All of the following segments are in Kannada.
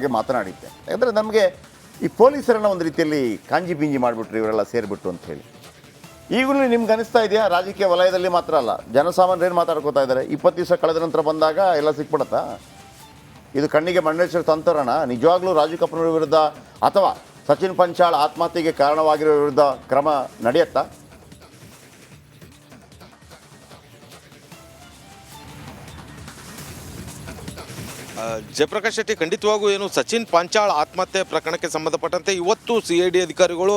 ಬಗ್ಗೆ ಮಾತನಾಡಿದ್ದೆ. ಯಾಕಂದರೆ ನಮಗೆ ಈ ಪೊಲೀಸರನ್ನ ಒಂದು ರೀತಿಯಲ್ಲಿ ಕಾಂಜಿ ಪಿಂಜಿ ಮಾಡಿಬಿಟ್ರು, ಇವರೆಲ್ಲ ಸೇರಿಬಿಟ್ಟು ಅಂತ ಹೇಳಿ. ಈಗಲೂ ನಿಮ್ಗೆ ಅನಿಸ್ತಾ ಇದೆಯಾ? ರಾಜಕೀಯ ವಲಯದಲ್ಲಿ ಮಾತ್ರ ಅಲ್ಲ. ಜನಸಾಮಾನ್ಯರು ಏನು ಮಾತಾಡ್ಕೋತಾ ಇದ್ದಾರೆ? ಇಪ್ಪತ್ತು ದಿವಸ ಕಳೆದ ನಂತರ ಬಂದಾಗ ಎಲ್ಲ ಸಿಕ್ಬಿಡತ್ತಾ? ಇದು ಕಣ್ಣಿಗೆ ಮಣ್ಣೇಶ್ವರ ತಂತ್ರನ ನಿಜವಾಗ್ಲೂ ರಾಜು ಕಪೂರ್ ವಿರುದ್ಧ ಅಥವಾ ಸಚಿನ್ ಪಂಚಾಳ್ ಆತ್ಮಹತ್ಯೆಗೆ ಕಾರಣವಾಗಿರೋ ವಿರುದ್ಧ ಕ್ರಮ ನಡೆಯುತ್ತಾ? ಜಯಪ್ರಕಾಶ್ ಶೆಟ್ಟಿ ಖಂಡಿತವಾಗೂ ಏನು ಸಚಿನ್ ಪಾಂಚಾಳ್ ಆತ್ಮಹತ್ಯೆ ಪ್ರಕರಣಕ್ಕೆ ಸಂಬಂಧಪಟ್ಟಂತೆ ಇವತ್ತು ಸಿ ಐ ಡಿ ಅಧಿಕಾರಿಗಳು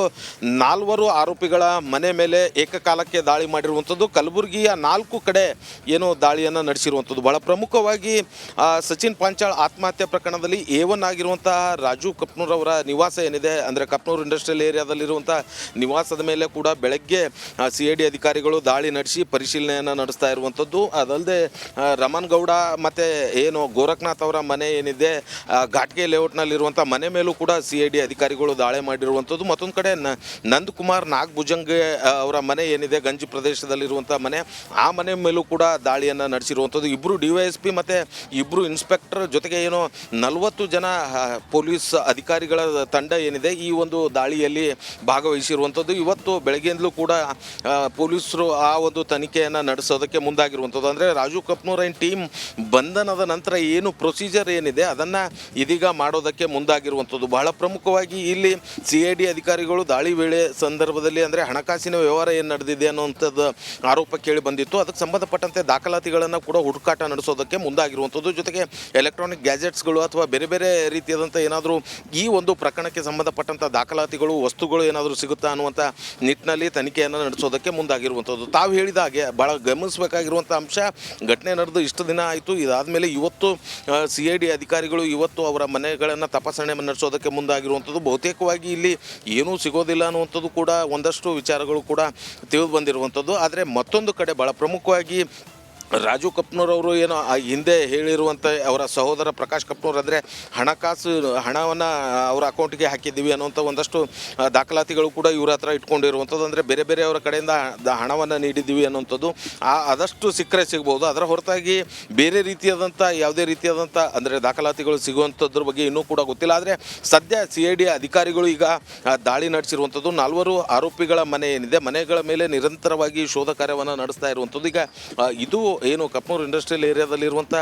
ನಾಲ್ವರು ಆರೋಪಿಗಳ ಮನೆ ಮೇಲೆ ಏಕಕಾಲಕ್ಕೆ ದಾಳಿ ಮಾಡಿರುವಂಥದ್ದು. ಕಲಬುರಗಿಯ ನಾಲ್ಕು ಕಡೆ ಏನು ದಾಳಿಯನ್ನು ನಡೆಸಿರುವಂಥದ್ದು. ಬಹಳ ಪ್ರಮುಖವಾಗಿ ಸಚಿನ್ ಪಾಂಚಾಳ್ ಆತ್ಮಹತ್ಯೆ ಪ್ರಕರಣದಲ್ಲಿ ಎ ಒನ್ ಆಗಿರುವಂತಹ ರಾಜು ಕಪ್ನೂರ್ ಅವರ ನಿವಾಸ ಏನಿದೆ, ಅಂದರೆ ಕಪ್ನೂರ್ ಇಂಡಸ್ಟ್ರಿಯಲ್ ಏರಿಯಾದಲ್ಲಿರುವಂಥ ನಿವಾಸದ ಮೇಲೆ ಕೂಡ ಬೆಳಗ್ಗೆ ಸಿ ಐ ಡಿ ಅಧಿಕಾರಿಗಳು ದಾಳಿ ನಡೆಸಿ ಪರಿಶೀಲನೆಯನ್ನು ನಡೆಸ್ತಾ ಇರುವಂಥದ್ದು. ಅದಲ್ಲದೆ ರಮನ್ ಗೌಡ ಮತ್ತು ಏನು ಗೋರಖ್ನಾಥ್ ಅವರ ಮನೆ ಏನಿದೆ ಘಾಟ್ಗೆ ಲೇಔಟ್ನಲ್ಲಿರುವಂಥ ಮನೆ ಮೇಲೂ ಕೂಡ ಸಿ ಐ ಡಿ ಅಧಿಕಾರಿಗಳು ದಾಳಿ ಮಾಡಿರುವಂಥದ್ದು. ಮತ್ತೊಂದು ಕಡೆ ನಂದಕುಮಾರ್ ನಾಗಭುಜಂಗೆ ಅವರ ಮನೆ ಏನಿದೆ, ಗಂಜಿ ಪ್ರದೇಶದಲ್ಲಿರುವಂಥ ಮನೆ, ಆ ಮನೆ ಮೇಲೂ ಕೂಡ ದಾಳಿಯನ್ನು ನಡೆಸಿರುವಂಥದ್ದು. ಇಬ್ಬರು ಡಿ ವೈ ಎಸ್ ಪಿ ಮತ್ತು ಇಬ್ಬರು ಇನ್ಸ್ಪೆಕ್ಟರ್ ಜೊತೆಗೆ ಏನು ನಲವತ್ತು ಜನ ಪೊಲೀಸ್ ಅಧಿಕಾರಿಗಳ ತಂಡ ಏನಿದೆ, ಈ ಒಂದು ದಾಳಿಯಲ್ಲಿ ಭಾಗವಹಿಸಿರುವಂಥದ್ದು. ಇವತ್ತು ಬೆಳಗ್ಗೆಯಿಂದಲೂ ಕೂಡ ಪೊಲೀಸರು ಆ ಒಂದು ತನಿಖೆಯನ್ನು ನಡೆಸೋದಕ್ಕೆ ಮುಂದಾಗಿರುವಂಥದ್ದು. ಅಂದರೆ ರಾಜು ಕಪ್ನೂರ್ ಆ್ಯಂಡ್ ಟೀಮ್ ಬಂಧನದ ನಂತರ ಏನು ಪ್ರೊಸೀಜರ್ ಏನಿದೆ, ಅದನ್ನು ಇದೀಗ ಮಾಡೋದಕ್ಕೆ ಮುಂದಾಗಿರುವಂಥದ್ದು. ಬಹಳ ಪ್ರಮುಖವಾಗಿ ಇಲ್ಲಿ ಸಿ ಐ ಡಿ ಅಧಿಕಾರಿಗಳು ದಾಳಿ ವೇಳೆ ಸಂದರ್ಭದಲ್ಲಿ ಅಂದರೆ ಹಣಕಾಸಿನ ವ್ಯವಹಾರ ಏನು ನಡೆದಿದೆ ಅನ್ನುವಂಥದ್ದು ಆರೋಪ ಕೇಳಿ ಬಂದಿತ್ತು. ಅದಕ್ಕೆ ಸಂಬಂಧಪಟ್ಟಂತೆ ದಾಖಲಾತಿಗಳನ್ನು ಕೂಡ ಹುಡುಕಾಟ ನಡೆಸೋದಕ್ಕೆ ಮುಂದಾಗಿರುವಂಥದ್ದು. ಜೊತೆಗೆ ಎಲೆಕ್ಟ್ರಾನಿಕ್ ಗ್ಯಾಜೆಟ್ಸ್ಗಳು ಅಥವಾ ಬೇರೆ ಬೇರೆ ರೀತಿಯಾದಂಥ ಏನಾದರೂ ಈ ಒಂದು ಪ್ರಕರಣಕ್ಕೆ ಸಂಬಂಧಪಟ್ಟಂಥ ದಾಖಲಾತಿಗಳು, ವಸ್ತುಗಳು ಏನಾದರೂ ಸಿಗುತ್ತಾ ಅನ್ನುವಂಥ ನಿಟ್ಟಿನಲ್ಲಿ ತನಿಖೆಯನ್ನು ನಡೆಸೋದಕ್ಕೆ ಮುಂದಾಗಿರುವಂಥದ್ದು. ತಾವು ಹೇಳಿದ ಹಾಗೆ ಭಾಳ ಗಮನಿಸಬೇಕಾಗಿರುವಂಥ ಅಂಶ, ಘಟನೆ ನಡೆದು ಇಷ್ಟು ದಿನ ಆಯಿತು. ಇದಾದಮೇಲೆ ಇವತ್ತು ಸಿ ಐ ಡಿ ಅಧಿಕಾರಿಗಳು ಇವತ್ತು ಅವರ ಮನೆಗಳನ್ನು ತಪಾಸಣೆ ನಡೆಸೋದಕ್ಕೆ ಮುಂದಾಗಿರುವಂಥದ್ದು. ಬಹುತೇಕವಾಗಿ ಇಲ್ಲಿ ಏನೂ ಸಿಗೋದಿಲ್ಲ ಅನ್ನುವಂಥದ್ದು ಕೂಡ ಒಂದಷ್ಟು ವಿಚಾರಗಳು ಕೂಡ ತಿಳಿದು ಬಂದಿರುವಂಥದ್ದು. ಆದರೆ ಮತ್ತೊಂದು ಕಡೆ ಭಾಳ ಪ್ರಮುಖವಾಗಿ ರಾಜು ಕಪ್ನೂರ್ ಅವರು ಏನು ಆ ಹಿಂದೆ ಹೇಳಿರುವಂಥ ಅವರ ಸಹೋದರ ಪ್ರಕಾಶ್ ಕಪ್ನೂರ್ ಅಂದರೆ ಹಣಕಾಸು, ಹಣವನ್ನು ಅವರ ಅಕೌಂಟ್ಗೆ ಹಾಕಿದ್ದೀವಿ ಅನ್ನುವಂಥ ಒಂದಷ್ಟು ದಾಖಲಾತಿಗಳು ಕೂಡ ಇವರ ಹತ್ರ ಇಟ್ಕೊಂಡಿರುವಂಥದ್ದು ಅಂದರೆ ಬೇರೆ ಬೇರೆ ಅವರ ಕಡೆಯಿಂದ ಹಣವನ್ನು ನೀಡಿದ್ದೀವಿ ಅನ್ನುವಂಥದ್ದು. ಆ ಅದಷ್ಟು ಸಿಕ್ಕರೆ ಸಿಗ್ಬೋದು. ಅದರ ಹೊರತಾಗಿ ಬೇರೆ ರೀತಿಯಾದಂಥ ಯಾವುದೇ ರೀತಿಯಾದಂಥ ಅಂದರೆ ದಾಖಲಾತಿಗಳು ಸಿಗುವಂಥದ್ರ ಬಗ್ಗೆ ಇನ್ನೂ ಕೂಡ ಗೊತ್ತಿಲ್ಲ. ಆದರೆ ಸದ್ಯ ಸಿ ಐ ಡಿ ಅಧಿಕಾರಿಗಳು ಈಗ ದಾಳಿ ನಡೆಸಿರುವಂಥದ್ದು ನಾಲ್ವರು ಆರೋಪಿಗಳ ಮನೆ ಏನಿದೆ, ಮನೆಗಳ ಮೇಲೆ ನಿರಂತರವಾಗಿ ಶೋಧ ಕಾರ್ಯವನ್ನು ನಡೆಸ್ತಾ ಇರುವಂಥದ್ದು ಈಗ ಇದು ಏನು ಕಪ್ನೂರು ಇಂಡಸ್ಟ್ರಿಯಲ್ ಏರಿಯಾದಲ್ಲಿರುವಂಥ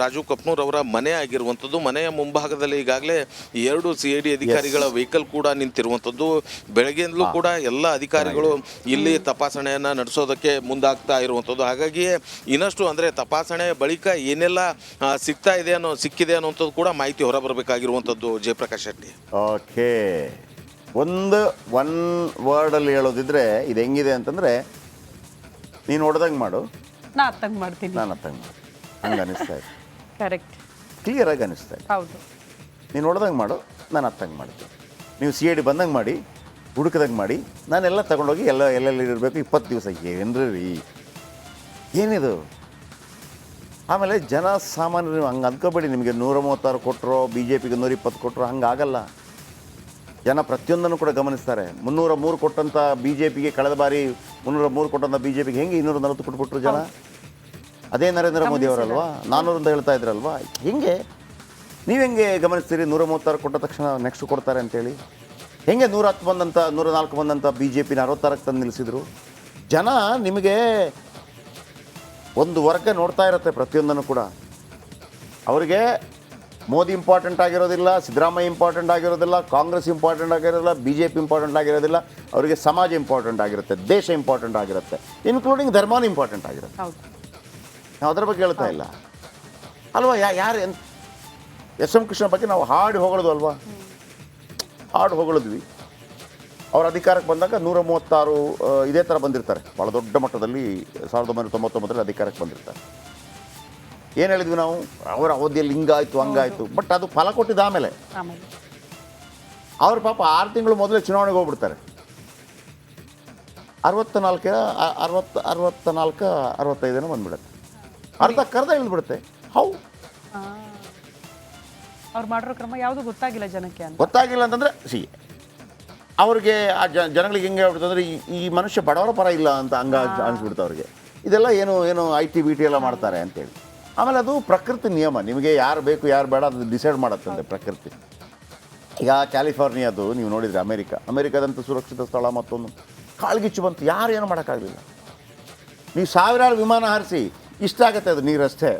ರಾಜು ಕಪ್ನೂರ್ ಅವರ ಮನೆ ಆಗಿರುವಂಥದ್ದು. ಮನೆಯ ಮುಂಭಾಗದಲ್ಲಿ ಈಗಾಗಲೇ ಎರಡು ಸಿ ಐ ಡಿ ಅಧಿಕಾರಿಗಳ ವೆಹಿಕಲ್ ಕೂಡ ನಿಂತಿರುವಂಥದ್ದು. ಬೆಳಗ್ಗೆಯಿಂದಲೂ ಕೂಡ ಎಲ್ಲ ಅಧಿಕಾರಿಗಳು ಇಲ್ಲಿ ತಪಾಸಣೆಯನ್ನು ನಡೆಸೋದಕ್ಕೆ ಮುಂದಾಗ್ತಾ ಇರುವಂಥದ್ದು. ಹಾಗಾಗಿಯೇ ಇನ್ನಷ್ಟು ಅಂದರೆ ತಪಾಸಣೆ ಬಳಿಕ ಏನೆಲ್ಲ ಸಿಗ್ತಾ ಇದೆ ಅನ್ನೋ ಸಿಕ್ಕಿದೆ ಅನ್ನೋಂಥದ್ದು ಕೂಡ ಮಾಹಿತಿ ಹೊರಬರಬೇಕಾಗಿರುವಂಥದ್ದು ಜಯಪ್ರಕಾಶ್ ಶೆಟ್ಟಿ. ಓಕೆ. ಒಂದು ಒನ್ ವರ್ಡಲ್ಲಿ ಹೇಳೋದಿದ್ರೆ ಇದು ಹೆಂಗಿದೆ ಅಂತಂದರೆ ನೀನು ಹೊಡೆದಂಗೆ ಮಾಡು. ನಾ ಅತ್ತಂಗ್ ಮಾಡ್ತೀನಿ. ನಾನು ಅತ್ತಂಗೆ ಮಾಡ್ತೀನಿ. ಹಂಗೆ ಅನಿಸ್ತಾ ಇದೆ. ಕರೆಕ್ಟ್ ಕ್ಲಿಯರಾಗಿ ಅನಿಸ್ತಾ ಇದೆ. ಹೌದು. ನೀನು ಹೊಡೆದಂಗೆ ಮಾಡು ನಾನು ಅತ್ತಂಗೆ ಮಾಡ್ತೀನಿ. ನೀವು ಸಿ ಎ ಡಿ ಬಂದಂಗೆ ಮಾಡಿ ಹುಡುಕದಂಗೆ ಮಾಡಿ ನಾನೆಲ್ಲ ತಗೊಂಡೋಗಿ ಎಲ್ಲ ಎಲ್ಲೆಲ್ಲಿ ಇರಬೇಕು ಇಪ್ಪತ್ತು ದಿವಸ ಏನ್ರಿ ರೀ? ಏನಿದು? ಆಮೇಲೆ ಜನ ಸಾಮಾನ್ಯರು ಹಂಗೆ ಅಂದ್ಕೋಬೇಡಿ ನಿಮಗೆ ನೂರ ಮೂವತ್ತಾರು ಕೊಟ್ಟರು ಬಿ ಜೆ ಪಿಗೆ ನೂರ ಇಪ್ಪತ್ತು ಕೊಟ್ಟರು ಹಂಗಾಗಲ್ಲ ಜನ ಪ್ರತಿಯೊಂದನ್ನು ಕೂಡ ಗಮನಿಸ್ತಾರೆ. ಮುನ್ನೂರ ಮೂರು ಕೊಟ್ಟಂಥ ಬಿ ಜೆ ಪಿಗೆ ಕಳೆದ ಬಾರಿ ಮುನ್ನೂರ ಮೂರು ಕೊಟ್ಟಂಥ ಬಿ ಜೆ ಪಿಗೆ ಹೆಂಗೆ ಇನ್ನೂರ ನಲವತ್ತು ಕೊಟ್ಬಿಟ್ರು ಜನ? ಅದೇ ನರೇಂದ್ರ ಮೋದಿ ಅವರಲ್ವಾ? ನಾನ್ನೂರು ಅಂತ ಹೇಳ್ತಾ ಇದ್ರಲ್ವಾ? ಹೆಂಗೆ? ನೀವು ಹೆಂಗೆ ಗಮನಿಸ್ತೀರಿ? ನೂರ ಮೂವತ್ತಾರು ಕೊಟ್ಟ ತಕ್ಷಣ ನೆಕ್ಸ್ಟ್ ಕೊಡ್ತಾರೆ ಅಂತೇಳಿ. ಹೆಂಗೆ ನೂರ ಹತ್ತು ಬಂದಂಥ ನೂರ ನಾಲ್ಕು ಬಂದಂಥ ಬಿ ಜೆ ಪಿನ ಅರವತ್ತಾರಕ್ಕೆ ತಂದು ನಿಲ್ಲಿಸಿದ್ರು? ಜನ ನಿಮಗೆ ಒಂದು ವರ್ಗ ನೋಡ್ತಾ ಇರುತ್ತೆ ಪ್ರತಿಯೊಂದನ್ನು ಕೂಡ. ಅವರಿಗೆ ಮೋದಿ ಇಂಪಾರ್ಟೆಂಟ್ ಆಗಿರೋದಿಲ್ಲ ಸಿದ್ದರಾಮಯ್ಯ ಇಂಪಾರ್ಟೆಂಟ್ ಆಗಿರೋದಿಲ್ಲ ಕಾಂಗ್ರೆಸ್ ಇಂಪಾರ್ಟೆಂಟ್ ಆಗಿರೋದಿಲ್ಲ ಬಿ ಜೆ ಪಿ ಇಂಪಾರ್ಟೆಂಟ್ ಆಗಿರೋದಿಲ್ಲ ಅವರಿಗೆ ಸಮಾಜ ಇಂಪಾರ್ಟೆಂಟ್ ಆಗಿರುತ್ತೆ ದೇಶ ಇಂಪಾರ್ಟೆಂಟ್ ಆಗಿರುತ್ತೆ ಇನ್ಕ್ಲೂಡಿಂಗ್ ಧರ್ಮಾನ ಇಂಪಾರ್ಟೆಂಟ್ ಆಗಿರುತ್ತೆ. ನಾವು ಅದರ ಬಗ್ಗೆ ಹೇಳ್ತಾ ಇಲ್ಲ. ಅಲ್ವಾ ಯಾ ಯಾರು ಎನ್ ಎಸ್ ಎಂ ಕೃಷ್ಣ ಬಗ್ಗೆ ನಾವು ಹಾಡಿ ಹೊಗಳೋದು ಅಲ್ವಾ? ಹಾಡು ಹೊಗಳಿದ್ವಿ. ಅವ್ರ ಅಧಿಕಾರಕ್ಕೆ ಬಂದಾಗ ನೂರ ಮೂವತ್ತಾರು ಇದೇ ಥರ ಬಂದಿರ್ತಾರೆ. ಭಾಳ ದೊಡ್ಡ ಮಟ್ಟದಲ್ಲಿ ಸಾವಿರದ ಒಂಬೈನೂರ ತೊಂಬತ್ತೊಂಬತ್ತರಲ್ಲಿ ಅಧಿಕಾರಕ್ಕೆ ಬಂದಿರ್ತಾರೆ. ಏನು ಹೇಳಿದ್ವಿ ನಾವು? ಅವರ ಅವಧಿಯಲ್ಲಿ ಹಿಂಗಾಯ್ತು ಹಂಗಾಯಿತು. ಬಟ್ ಅದು ಫಲ ಕೊಟ್ಟಿದ್ದ ಆಮೇಲೆ. ಅವ್ರ ಪಾಪ ಆರು ತಿಂಗಳು ಮೊದಲೇ ಚುನಾವಣೆಗೆ ಹೋಗ್ಬಿಡ್ತಾರೆ. ಅರವತ್ತ ನಾಲ್ಕ ಅರವತ್ತು ಅರವತ್ತ ನಾಲ್ಕ ಅರವತ್ತೈದನ ಬಂದ್ಬಿಡುತ್ತೆ. ಅರ್ಧ ಕರ್ದ ಇಳಿದ್ಬಿಡುತ್ತೆ. ಹೌ? ಅವ್ರು ಮಾಡಿರೋ ಕ್ರಮ ಯಾವುದು ಗೊತ್ತಾಗಿಲ್ಲ ಜನಕ್ಕೆ ಗೊತ್ತಾಗಿಲ್ಲ ಅಂತಂದ್ರೆ ಸಿ ಅವ್ರಿಗೆ ಆ ಜನಗಳಿಗೆ ಹೆಂಗೆ ಆಗ್ಬಿಡುತ್ತೆ ಅಂದರೆ ಈ- ಈ ಮನುಷ್ಯ ಬಡವರ ಪರ ಇಲ್ಲ ಅಂತ ಹಂಗ ಅನ್ಸ್ಬಿಡ್ತು ಅವ್ರಿಗೆ. ಇದೆಲ್ಲ ಏನು ಏನು ಐ ಟಿ ಬಿ ಟಿ ಎಲ್ಲ ಮಾಡ್ತಾರೆ ಅಂತೇಳಿ. ಆಮೇಲೆ ಅದು ಪ್ರಕೃತಿ ನಿಯಮ. ನಿಮಗೆ ಯಾರು ಬೇಕು ಯಾರು ಬೇಡ ಅದು ಡಿಸೈಡ್ ಮಾಡತ್ತಂತೆ ಪ್ರಕೃತಿ. ಈಗ ಕ್ಯಾಲಿಫೋರ್ನಿಯಾದು ನೀವು ನೋಡಿದರೆ ಅಮೇರಿಕ. ಅಮೆರಿಕದಂಥ ಸುರಕ್ಷಿತ ಸ್ಥಳ ಮತ್ತೊಂದು. ಕಾಳ್ಗಿಚ್ಚು ಬಂತು. ಯಾರು ಏನು ಮಾಡೋಕ್ಕಾಗಲಿಲ್ಲ. ನೀವು ಸಾವಿರಾರು ವಿಮಾನ ಹಾರಿಸಿ ಇಷ್ಟ ಆಗುತ್ತೆ ಅದು ನೀರಷ್ಟೇ.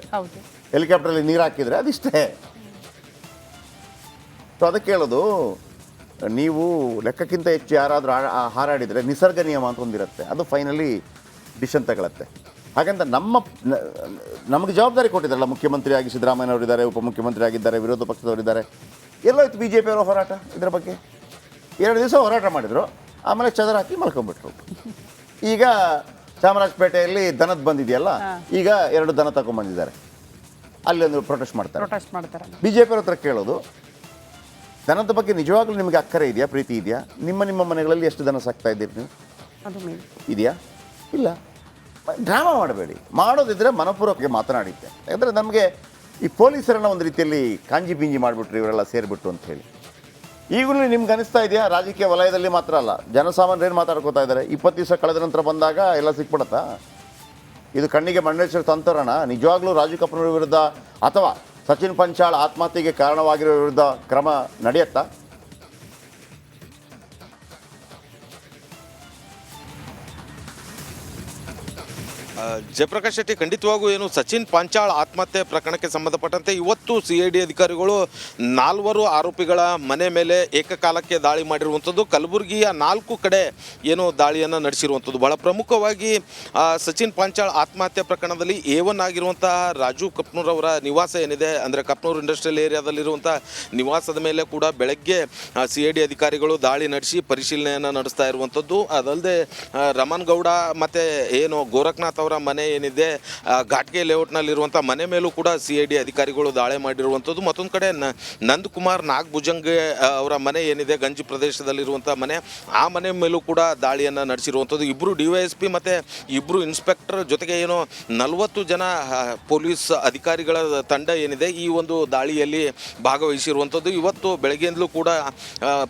ಹೆಲಿಕಾಪ್ಟ್ರಲ್ಲಿ ನೀರು ಹಾಕಿದರೆ ಅದಿಷ್ಟೇ ಸೊ ಅದಕ್ಕೆ ಹೇಳೋದು ನೀವು ಲೆಕ್ಕಕ್ಕಿಂತ ಹೆಚ್ಚು ಯಾರಾದರೂ ಹಾರಾಡಿದರೆ ನಿಸರ್ಗ ನಿಯಮ ಅಂತ ಒಂದಿರುತ್ತೆ. ಅದು ಫೈನಲಿ ಡಿಸಿಷನ್ ತಗೊಳತ್ತೆ. ಹಾಗಂತ ನಮ್ಮ ನಮಗೆ ಜವಾಬ್ದಾರಿ ಕೊಟ್ಟಿದ್ದಾರಲ್ಲ ಮುಖ್ಯಮಂತ್ರಿಯಾಗಿ ಸಿದ್ದರಾಮಯ್ಯನವರಿದ್ದಾರೆ ಉಪಮುಖ್ಯಮಂತ್ರಿ ಆಗಿದ್ದಾರೆ ವಿರೋಧ ಪಕ್ಷದವರಿದ್ದಾರೆ. ಎಲ್ಲೋಯ್ತು ಬಿ ಜೆ ಪಿಯವರ ಹೋರಾಟ ಇದರ ಬಗ್ಗೆ. ಎರಡು ದಿವಸ ಹೋರಾಟ ಮಾಡಿದರು ಆಮೇಲೆ ಚದರ ಹಾಕಿ ಮಲ್ಕೊಂಡ್ಬಿಟ್ರು. ಈಗ ಚಾಮರಾಜಪೇಟೆಯಲ್ಲಿ ದನದ ಬಂದಿದೆಯಲ್ಲ ಈಗ ಎರಡು ದನ ತಗೊಂಡ್ಬಂದಿದ್ದಾರೆ. ಅಲ್ಲಿ ಒಂದು ಪ್ರೊಟೆಸ್ಟ್ ಮಾಡ್ತಾರೆ. ಪ್ರೊಟೆಸ್ಟ್ ಮಾಡ್ತಾರೆ. ಬಿ ಜೆ ಪಿಯವ್ರ ಹತ್ರ ಕೇಳೋದು ದನದ ಬಗ್ಗೆ ನಿಜವಾಗ್ಲೂ ನಿಮಗೆ ಅಕ್ಕರೆ ಇದೆಯಾ ಪ್ರೀತಿ ಇದೆಯಾ? ನಿಮ್ಮ ನಿಮ್ಮ ಮನೆಗಳಲ್ಲಿ ಎಷ್ಟು ದನ ಸಾಕ್ತಾ ಇದ್ದೀರಿ ನೀವು? ಇದೆಯಾ? ಇಲ್ಲ. ಡ್ರಾಮಾ ಮಾಡಬೇಡಿ. ಮಾಡೋದಿದ್ರೆ ಮನಪೂರ್ವಕವಾಗಿ ಮಾತನಾಡಿದ್ದೆ. ಯಾಕಂದರೆ ನಮಗೆ ಈ ಪೊಲೀಸರನ್ನ ಒಂದು ರೀತಿಯಲ್ಲಿ ಕಾಂಜಿ ಬಿಂಜಿ ಮಾಡಿಬಿಟ್ರು, ಇವರೆಲ್ಲ ಸೇರಿಬಿಟ್ಟು ಅಂತ ಹೇಳಿ. ಈಗಲೂ ನಿಮ್ಗೆ ಅನಿಸ್ತಾ ಇದೆಯಾ? ರಾಜಕೀಯ ವಲಯದಲ್ಲಿ ಮಾತ್ರ ಅಲ್ಲ. ಜನಸಾಮಾನ್ಯರು ಏನು ಮಾತಾಡ್ಕೋತಾ ಇದ್ದಾರೆ? ಇಪ್ಪತ್ತು ದಿವಸ ಕಳೆದ ನಂತರ ಬಂದಾಗ ಎಲ್ಲ ಸಿಕ್ಬಿಡತ್ತಾ? ಇದು ಕಣ್ಣಿಗೆ ಮಣ್ಣೆಚ್ಚರ ತಂತರಣ? ನಿಜವಾಗ್ಲೂ ರಾಜು ಕಪೂರ್ ವಿರುದ್ಧ ಅಥವಾ ಸಚಿನ್ ಪಂಚಾಳ್ ಆತ್ಮಹತ್ಯೆಗೆ ಕಾರಣವಾಗಿರೋ ವಿರುದ್ಧ ಕ್ರಮ ನಡೆಯುತ್ತಾ? ಜಯಪ್ರಕಾಶ್ ಶೆಟ್ಟಿ ಖಂಡಿತವಾಗೂ ಏನು ಸಚಿನ್ ಪಾಂಚಾಳ್ ಆತ್ಮಹತ್ಯೆ ಪ್ರಕರಣಕ್ಕೆ ಸಂಬಂಧಪಟ್ಟಂತೆ ಇವತ್ತು ಸಿ ಐ ಡಿ ಅಧಿಕಾರಿಗಳು ನಾಲ್ವರು ಆರೋಪಿಗಳ ಮನೆ ಮೇಲೆ ಏಕಕಾಲಕ್ಕೆ ದಾಳಿ ಮಾಡಿರುವಂಥದ್ದು. ಕಲಬುರಗಿಯ ನಾಲ್ಕು ಕಡೆ ಏನು ದಾಳಿಯನ್ನು ನಡೆಸಿರುವಂಥದ್ದು. ಬಹಳ ಪ್ರಮುಖವಾಗಿ ಸಚಿನ್ ಪಾಂಚಾಳ್ ಆತ್ಮಹತ್ಯೆ ಪ್ರಕರಣದಲ್ಲಿ ಎ ಒನ್ ಆಗಿರುವಂತಹ ರಾಜು ಕಪ್ನೂರ್ ಅವರ ನಿವಾಸ ಏನಿದೆ, ಅಂದರೆ ಕಪ್ನೂರ್ ಇಂಡಸ್ಟ್ರಿಯಲ್ ಏರಿಯಾದಲ್ಲಿರುವಂಥ ನಿವಾಸದ ಮೇಲೆ ಕೂಡ ಬೆಳಗ್ಗೆ ಸಿ ಐ ಡಿ ಅಧಿಕಾರಿಗಳು ದಾಳಿ ನಡೆಸಿ ಪರಿಶೀಲನೆಯನ್ನು ನಡೆಸ್ತಾ ಇರುವಂಥದ್ದು. ಅದಲ್ಲದೆ ರಮನ್ ಗೌಡ ಮತ್ತು ಏನು ಗೋರಖ್ನಾಥ್ ಅವರ ಮನೆ ಏನಿದೆ ಘಾಟ್ಗೆ ಲೇಔಟ್ನಲ್ಲಿರುವಂಥ ಮನೆ ಮೇಲೂ ಕೂಡ ಸಿ ಐ ಡಿ ಅಧಿಕಾರಿಗಳು ದಾಳಿ ಮಾಡಿರುವಂಥದ್ದು. ಮತ್ತೊಂದು ಕಡೆ ನಂದಕುಮಾರ್ ನಾಗಭುಜಂಗೆ ಅವರ ಮನೆ ಏನಿದೆ, ಗಂಜಿ ಪ್ರದೇಶದಲ್ಲಿರುವಂಥ ಮನೆ, ಆ ಮನೆ ಮೇಲೂ ಕೂಡ ದಾಳಿಯನ್ನು ನಡೆಸಿರುವಂಥದ್ದು. ಇಬ್ಬರು ಡಿ ವೈ ಎಸ್ ಪಿ ಮತ್ತು ಇಬ್ಬರು ಇನ್ಸ್ಪೆಕ್ಟರ್ ಜೊತೆಗೆ ಏನು ನಲವತ್ತು ಜನ ಪೊಲೀಸ್ ಅಧಿಕಾರಿಗಳ ತಂಡ ಏನಿದೆ, ಈ ಒಂದು ದಾಳಿಯಲ್ಲಿ ಭಾಗವಹಿಸಿರುವಂಥದ್ದು. ಇವತ್ತು ಬೆಳಗ್ಗೆಯಿಂದಲೂ ಕೂಡ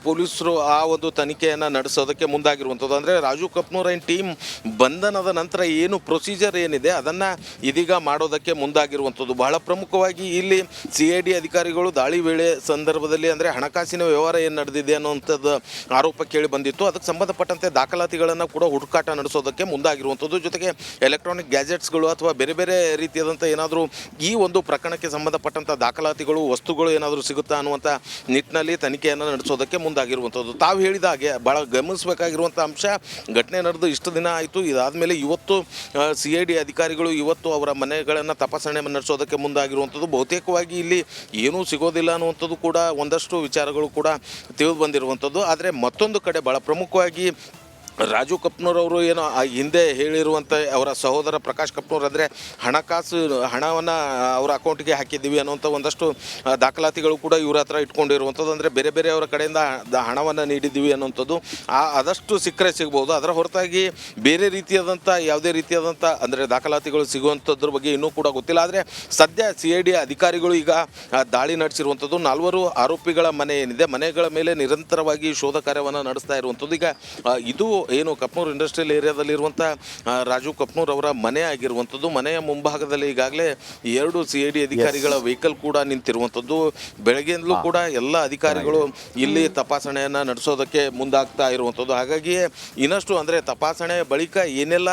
ಪೊಲೀಸರು ಆ ಒಂದು ತನಿಖೆಯನ್ನು ನಡೆಸೋದಕ್ಕೆ ಮುಂದಾಗಿರುವಂಥದ್ದು. ಅಂದರೆ ರಾಜು ಕಪ್ನೂರ್ ಆ್ಯಂಡ್ ಟೀಮ್ ಬಂಧನದ ನಂತರ ಏನು ಪ್ರೊಸೀಜರ್ ಏನಿದೆ, ಅದನ್ನು ಇದೀಗ ಮಾಡೋದಕ್ಕೆ ಮುಂದಾಗಿರುವಂಥದ್ದು. ಬಹಳ ಪ್ರಮುಖವಾಗಿ ಇಲ್ಲಿ ಸಿ ಐ ಡಿ ಅಧಿಕಾರಿಗಳು ದಾಳಿ ವೇಳೆ ಸಂದರ್ಭದಲ್ಲಿ ಅಂದರೆ ಹಣಕಾಸಿನ ವ್ಯವಹಾರ ಏನು ನಡೆದಿದೆ ಅನ್ನುವಂಥದ್ದು ಆರೋಪ ಕೇಳಿ ಬಂದಿತ್ತು. ಅದಕ್ಕೆ ಸಂಬಂಧಪಟ್ಟಂತೆ ದಾಖಲಾತಿಗಳನ್ನು ಕೂಡ ಹುಡುಕಾಟ ನಡೆಸೋದಕ್ಕೆ ಮುಂದಾಗಿರುವಂಥದ್ದು. ಜೊತೆಗೆ ಎಲೆಕ್ಟ್ರಾನಿಕ್ ಗ್ಯಾಜೆಟ್ಸ್ಗಳು ಅಥವಾ ಬೇರೆ ಬೇರೆ ರೀತಿಯಾದಂಥ ಏನಾದರೂ ಈ ಒಂದು ಪ್ರಕರಣಕ್ಕೆ ಸಂಬಂಧಪಟ್ಟಂಥ ದಾಖಲಾತಿಗಳು, ವಸ್ತುಗಳು ಏನಾದರೂ ಸಿಗುತ್ತಾ ಅನ್ನುವಂಥ ನಿಟ್ಟಿನಲ್ಲಿ ತನಿಖೆಯನ್ನು ನಡೆಸೋದಕ್ಕೆ ಮುಂದಾಗಿರುವಂಥದ್ದು. ತಾವು ಹೇಳಿದ ಹಾಗೆ ಭಾಳ ಗಮನಿಸಬೇಕಾಗಿರುವಂಥ ಅಂಶ, ಘಟನೆ ನಡೆದು ಇಷ್ಟು ದಿನ ಆಯಿತು. ಇದಾದಮೇಲೆ ಇವತ್ತು ಸಿ ಐ ಡಿ ಅಧಿಕಾರಿಗಳು ಇವತ್ತು ಅವರ ಮನೆಗಳನ್ನು ತಪಾಸಣೆ ನಡೆಸೋದಕ್ಕೆ ಮುಂದಾಗಿರುವಂಥದ್ದು. ಬಹುತೇಕವಾಗಿ ಇಲ್ಲಿ ಏನೂ ಸಿಗೋದಿಲ್ಲ ಅನ್ನುವಂಥದ್ದು ಕೂಡ ಒಂದಷ್ಟು ವಿಚಾರಗಳು ಕೂಡ ತಿಳಿದು ಬಂದಿರುವಂಥದ್ದು. ಆದರೆ ಮತ್ತೊಂದು ಕಡೆ ಭಾಳ ಪ್ರಮುಖವಾಗಿ ರಾಜು ಕಪ್ನೂರ್ ಅವರು ಏನು ಆ ಹಿಂದೆ ಹೇಳಿರುವಂಥ ಅವರ ಸಹೋದರ ಪ್ರಕಾಶ್ ಕಪ್ನೂರ್ ಅಂದರೆ ಹಣಕಾಸು, ಹಣವನ್ನು ಅವರ ಅಕೌಂಟ್ಗೆ ಹಾಕಿದ್ದೀವಿ ಅನ್ನುವಂಥ ಒಂದಷ್ಟು ದಾಖಲಾತಿಗಳು ಕೂಡ ಇವರ ಹತ್ರ ಇಟ್ಕೊಂಡಿರುವಂಥದ್ದು ಅಂದರೆ ಬೇರೆ ಬೇರೆ ಅವರ ಕಡೆಯಿಂದ ಹಣವನ್ನು ನೀಡಿದ್ದೀವಿ ಅನ್ನುವಂಥದ್ದು. ಆ, ಆದಷ್ಟು ಸಿಕ್ಕರೆ ಸಿಗ್ಬೋದು. ಅದರ ಹೊರತಾಗಿ ಬೇರೆ ರೀತಿಯಾದಂಥ ಯಾವುದೇ ರೀತಿಯಾದಂಥ ಅಂದರೆ ದಾಖಲಾತಿಗಳು ಸಿಗುವಂಥದ್ರ ಬಗ್ಗೆ ಇನ್ನೂ ಕೂಡ ಗೊತ್ತಿಲ್ಲ. ಆದರೆ ಸದ್ಯ ಸಿ ಐ ಡಿ ಅಧಿಕಾರಿಗಳು ಈಗ ದಾಳಿ ನಡೆಸಿರುವಂಥದ್ದು. ನಾಲ್ವರು ಆರೋಪಿಗಳ ಮನೆ ಏನಿದೆ, ಮನೆಗಳ ಮೇಲೆ ನಿರಂತರವಾಗಿ ಶೋಧ ಕಾರ್ಯವನ್ನು ನಡೆಸ್ತಾ ಇರುವಂಥದ್ದು. ಈಗ ಇದು ಏನು ಕಪ್ನೂರು ಇಂಡಸ್ಟ್ರಿಯಲ್ ಏರಿಯಾದಲ್ಲಿರುವಂಥ ರಾಜು ಕಪ್ನೂರ್ ಅವರ ಮನೆ ಆಗಿರುವಂಥದ್ದು. ಮನೆಯ ಮುಂಭಾಗದಲ್ಲಿ ಈಗಾಗಲೇ ಎರಡು ಸಿ ಐ ಡಿ ಅಧಿಕಾರಿಗಳ ವೆಹಿಕಲ್ ಕೂಡ ನಿಂತಿರುವಂಥದ್ದು. ಬೆಳಗ್ಗೆಯಿಂದಲೂ ಕೂಡ ಎಲ್ಲ ಅಧಿಕಾರಿಗಳು ಇಲ್ಲಿ ತಪಾಸಣೆಯನ್ನು ನಡೆಸೋದಕ್ಕೆ ಮುಂದಾಗ್ತಾ ಇರುವಂಥದ್ದು. ಹಾಗಾಗಿಯೇ ಇನ್ನಷ್ಟು ಅಂದರೆ ತಪಾಸಣೆ ಬಳಿಕ ಏನೆಲ್ಲ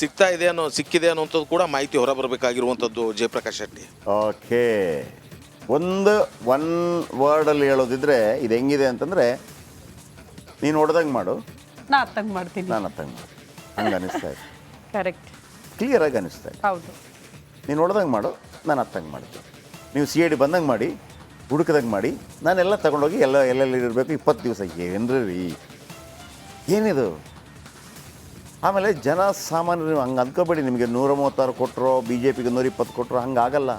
ಸಿಗ್ತಾ ಇದೆ ಅನ್ನೋ ಸಿಕ್ಕಿದೆ ಅನ್ನೋಂಥದ್ದು ಕೂಡ ಮಾಹಿತಿ ಹೊರಬರಬೇಕಾಗಿರುವಂಥದ್ದು ಜಯಪ್ರಕಾಶ್ ಶೆಟ್ಟಿ. ಓಕೆ. ಒಂದು ಒನ್ ವರ್ಡಲ್ಲಿ ಹೇಳೋದಿದ್ರೆ ಇದು ಹೆಂಗಿದೆ ಅಂತಂದರೆ ನೀನು ಹೊಡೆದಂಗೆ ಮಾಡು. ನಾ ಅತ್ತಂಗ್ ಮಾಡ್ತೀನಿ. ನಾನು ಅತ್ತಂಗೆ ಮಾಡ್ತೀನಿ. ಹಂಗೆ ಅನಿಸ್ತಾ ಇದೆ. ಕರೆಕ್ಟ್ ಕ್ಲಿಯರಾಗಿ ಅನಿಸ್ತಾ ಇದೆ. ಹೌದು. ನೀನು ಹೊಡೆದಂಗೆ ಮಾಡು ನಾನು ಅತ್ತಂಗೆ ಮಾಡ್ತೀನಿ. ನೀವು ಸಿ ಐ ಡಿ ಬಂದಂಗೆ ಮಾಡಿ ಹುಡುಕದಂಗೆ ಮಾಡಿ ನಾನೆಲ್ಲ ತಗೊಂಡೋಗಿ ಎಲ್ಲ ಎಲ್ಲೆಲ್ಲಿ ಇರಬೇಕು ಇಪ್ಪತ್ತು ದಿವಸ ಏನ್ರಿ ರೀ? ಏನಿದು? ಆಮೇಲೆ ಜನ ಸಾಮಾನ್ಯರು ಹಂಗೆ ಅಂದ್ಕೋಬೇಡಿ ನಿಮಗೆ ನೂರ ಮೂವತ್ತಾರು ಕೊಟ್ಟರು ಬಿ ಜೆ ಪಿಗೆ ನೂರ ಇಪ್ಪತ್ತು ಕೊಟ್ಟರು ಹಂಗಾಗಲ್ಲ.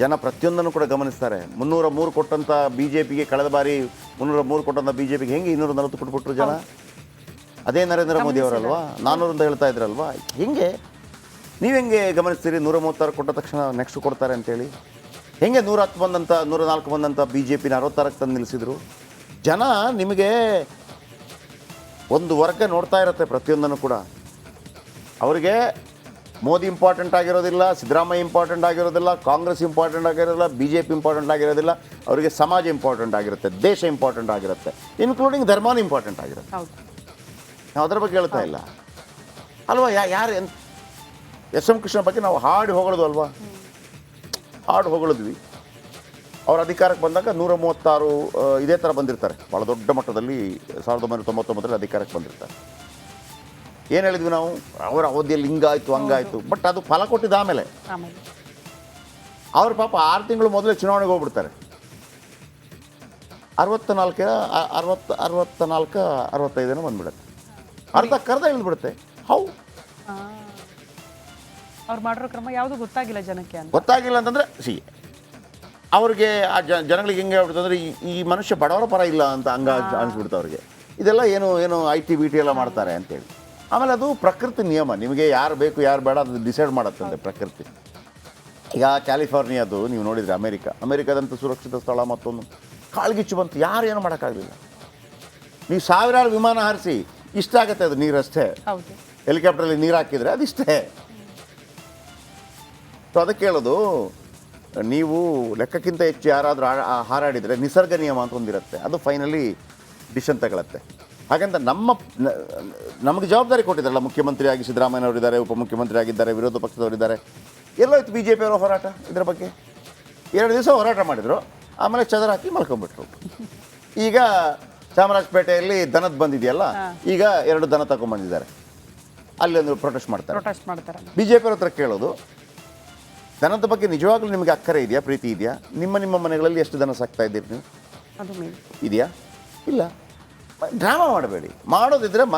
ಜನ ಪ್ರತಿಯೊಂದನ್ನು ಕೂಡ ಗಮನಿಸ್ತಾರೆ. ಮುನ್ನೂರ ಮೂರು ಕೊಟ್ಟಂಥ ಬಿ ಜೆ ಪಿಗೆ ಕಳೆದ ಬಾರಿ ಮುನ್ನೂರ ಮೂರು ಕೊಟ್ಟಂಥ ಬಿ ಜೆ ಪಿಗೆ ಹೆಂಗೆ ಇನ್ನೂರ ನಲವತ್ತು ಕೊಟ್ಬಿಟ್ರು ಜನ? ಅದೇ ನರೇಂದ್ರ ಮೋದಿ ಅವರಲ್ವಾ ನಾನ್ನೂರು ಅಂತ ಹೇಳ್ತಾ ಇದ್ರಲ್ವಾ? ಹೆಂಗೆ ನೀವು ಹೆಂಗೆ ಗಮನಿಸ್ತೀರಿ? ನೂರ ಮೂವತ್ತಾರು ಕೊಟ್ಟ ತಕ್ಷಣ ನೆಕ್ಸ್ಟ್ ಕೊಡ್ತಾರೆ ಅಂತೇಳಿ. ಹೆಂಗೆ ನೂರ ಹತ್ತು ಬಂದಂಥ ನೂರ ನಾಲ್ಕು ಬಂದಂಥ ಬಿ ಜೆ ಪಿನ ಅರವತ್ತಾರಕ್ಕೆ ತಂದು ನಿಲ್ಲಿಸಿದ್ರು? ಜನ ನಿಮಗೆ ಒಂದು ವರ್ಗ ನೋಡ್ತಾ ಇರುತ್ತೆ ಪ್ರತಿಯೊಂದನ್ನು ಕೂಡ. ಅವರಿಗೆ ಮೋದಿ ಇಂಪಾರ್ಟೆಂಟ್ ಆಗಿರೋದಿಲ್ಲ ಸಿದ್ದರಾಮಯ್ಯ ಇಂಪಾರ್ಟೆಂಟ್ ಆಗಿರೋದಿಲ್ಲ ಕಾಂಗ್ರೆಸ್ ಇಂಪಾರ್ಟೆಂಟ್ ಆಗಿರೋದಿಲ್ಲ ಬಿ ಜೆ ಪಿ ಇಂಪಾರ್ಟೆಂಟ್ ಆಗಿರೋದಿಲ್ಲ ಅವರಿಗೆ ಸಮಾಜ ಇಂಪಾರ್ಟೆಂಟ್ ಆಗಿರುತ್ತೆ ದೇಶ ಇಂಪಾರ್ಟೆಂಟ್ ಆಗಿರುತ್ತೆ ಇನ್ಕ್ಲೂಡಿಂಗ್ ಧರ್ಮನೂ ಇಂಪಾರ್ಟೆಂಟ್ ಆಗಿರುತ್ತೆ. ನಾವು ಅದರ ಬಗ್ಗೆ ಹೇಳ್ತಾ ಇಲ್ಲ. ಅಲ್ವಾ ಯಾ ಯಾರು ಎಂತ ಎಸ್ ಎಂ ಕೃಷ್ಣ ಬಗ್ಗೆ ನಾವು ಹಾಡಿ ಹೊಗಳೋದು ಅಲ್ವಾ? ಹಾಡು ಹೊಗಳಿದ್ವಿ. ಅವ್ರ ಅಧಿಕಾರಕ್ಕೆ ಬಂದಾಗ ನೂರ ಮೂವತ್ತಾರು ಇದೇ ಥರ ಬಂದಿರ್ತಾರೆ. ಭಾಳ ದೊಡ್ಡ ಮಟ್ಟದಲ್ಲಿ ಸಾವಿರದ ಒಂಬೈನೂರ ತೊಂಬತ್ತೊಂಬತ್ತರಲ್ಲಿ ಅಧಿಕಾರಕ್ಕೆ ಬಂದಿರ್ತಾರೆ. ಏನು ಹೇಳಿದ್ವಿ ನಾವು? ಅವರ ಅವಧಿಯಲ್ಲಿ ಹಿಂಗಾಯಿತು ಹಂಗಾಯಿತು. ಬಟ್ ಅದು ಫಲ ಕೊಟ್ಟಿದ್ದ ಆಮೇಲೆ. ಆಮೇಲೆ. ಅವ್ರ ಪಾಪ ಆರು ತಿಂಗಳು ಮೊದಲೇ ಚುನಾವಣೆಗೆ ಹೋಗ್ಬಿಡ್ತಾರೆ. ಅರವತ್ತ ನಾಲ್ಕು ಅರವತ್ತು ಅರವತ್ತ ನಾಲ್ಕು ಅರವತ್ತೈದನ ಬಂದ್ಬಿಡುತ್ತೆ. ಅರ್ಧ ಕರ್ದ ಇಳಿದ್ಬಿಡುತ್ತೆ. ಹೌ. ಅವ್ರು ಮಾಡಿರೋ ಕ್ರಮ ಯಾವುದು ಗೊತ್ತಾಗಿಲ್ಲ ಜನಕ್ಕೆ ಅಂತ. ಗೊತ್ತಾಗಿಲ್ಲ ಅಂತಂದ್ರೆ ಸಿ ಅವ್ರಿಗೆ ಆ ಜನಗಳಿಗೆ ಹೆಂಗೆ ಆಗ್ಬಿಡುತ್ತೆ ಅಂದರೆ ಈ ಈ ಮನುಷ್ಯ ಬಡವರ ಪರ ಇಲ್ಲ ಅಂತ ಹಂಗ ಅನ್ಸ್ಬಿಡ್ತು ಅವ್ರಿಗೆ. ಇದೆಲ್ಲ ಏನು ಏನು ಐ ಟಿ ಬಿ ಟಿ ಎಲ್ಲ ಮಾಡ್ತಾರೆ ಅಂತೇಳಿ. ಆಮೇಲೆ ಅದು ಪ್ರಕೃತಿ ನಿಯಮ. ನಿಮಗೆ ಯಾರು ಬೇಕು ಯಾರು ಬೇಡ ಅದು ಡಿಸೈಡ್ ಮಾಡತ್ತಂತೆ ಪ್ರಕೃತಿ. ಈಗ ಕ್ಯಾಲಿಫೋರ್ನಿಯಾದು ನೀವು ನೋಡಿದರೆ ಅಮೇರಿಕ. ಅಮೇರಿಕಾದಂಥ ಸುರಕ್ಷಿತ ಸ್ಥಳ ಮತ್ತೊಂದು. ಕಾಳ್ಗಿಚ್ಚು ಬಂತು. ಯಾರು ಏನು ಮಾಡೋಕ್ಕಾಗಲಿಲ್ಲ. ನೀವು ಸಾವಿರಾರು ವಿಮಾನ ಹಾರಿಸಿ ಇಷ್ಟ ಆಗುತ್ತೆ ಅದು ನೀರಷ್ಟೇ. ಹೌದು. ಹೆಲಿಕಾಪ್ಟ್ರಲ್ಲಿ ನೀರು ಹಾಕಿದರೆ ಅದಿಷ್ಟೇ. ಸೊ ಅದಕ್ಕೆ ಹೇಳೋದು ನೀವು ಲೆಕ್ಕಕ್ಕಿಂತ ಹೆಚ್ಚು ಯಾರಾದರೂ ಹಾರಾಡಿದರೆ ನಿಸರ್ಗ ನಿಯಮ ಅಂತ ಒಂದಿರುತ್ತೆ. ಅದು ಫೈನಲಿ ಡಿಶನ್ ತಗೊಳತ್ತೆ. ಹಾಗಂತ ನಮ್ಮ ನಮಗೆ ಜವಾಬ್ದಾರಿ ಕೊಟ್ಟಿದ್ದಾರಲ್ಲ ಮುಖ್ಯಮಂತ್ರಿಯಾಗಿ ಸಿದ್ದರಾಮಯ್ಯನವರಿದ್ದಾರೆ ಉಪಮುಖ್ಯಮಂತ್ರಿ ಆಗಿದ್ದಾರೆ ವಿರೋಧ ಪಕ್ಷದವರಿದ್ದಾರೆ. ಇತ್ತು ಬಿ ಜೆ ಪಿಯವರ ಹೋರಾಟ ಇದರ ಬಗ್ಗೆ? ಎರಡು ದಿವಸ ಹೋರಾಟ ಮಾಡಿದರು. ಆಮೇಲೆ ಚದರ ಹಾಕಿ ಮಲ್ಕೊಂಡ್ಬಿಟ್ರು. ಈಗ ಚಾಮರಾಜಪೇಟೆಯಲ್ಲಿ ದನದ ಬಂದಿದೆಯಲ್ಲ ಈಗ ಎರಡು ದನ ತಗೊಂಡ್ಬಂದಿದ್ದಾರೆ ಅಲ್ಲಿ ಒಂದು ಪ್ರೊಟೆಸ್ಟ್ ಮಾಡ್ತಾರೆ. ಪ್ರೊಟೆಸ್ಟ್ ಮಾಡ್ತಾರೆ. ಬಿ ಜೆ ಪಿಯವ್ರ ಹತ್ರ ಕೇಳೋದು ದನದ ಬಗ್ಗೆ ನಿಜವಾಗ್ಲೂ ನಿಮಗೆ ಅಕ್ಕರೆ ಇದೆಯಾ ಪ್ರೀತಿ ಇದೆಯಾ? ನಿಮ್ಮ ನಿಮ್ಮ ಮನೆಗಳಲ್ಲಿ ಎಷ್ಟು ದನ ಸಾಕ್ತಾ ಇದ್ದೀರಿ ನೀವು? ಇದೆಯಾ? ಇಲ್ಲ. ಡ್ರಾಮಾ ಮಾಡಬೇಡಿ. ಮಾಡೋದಿದ್ರೆ ಮನ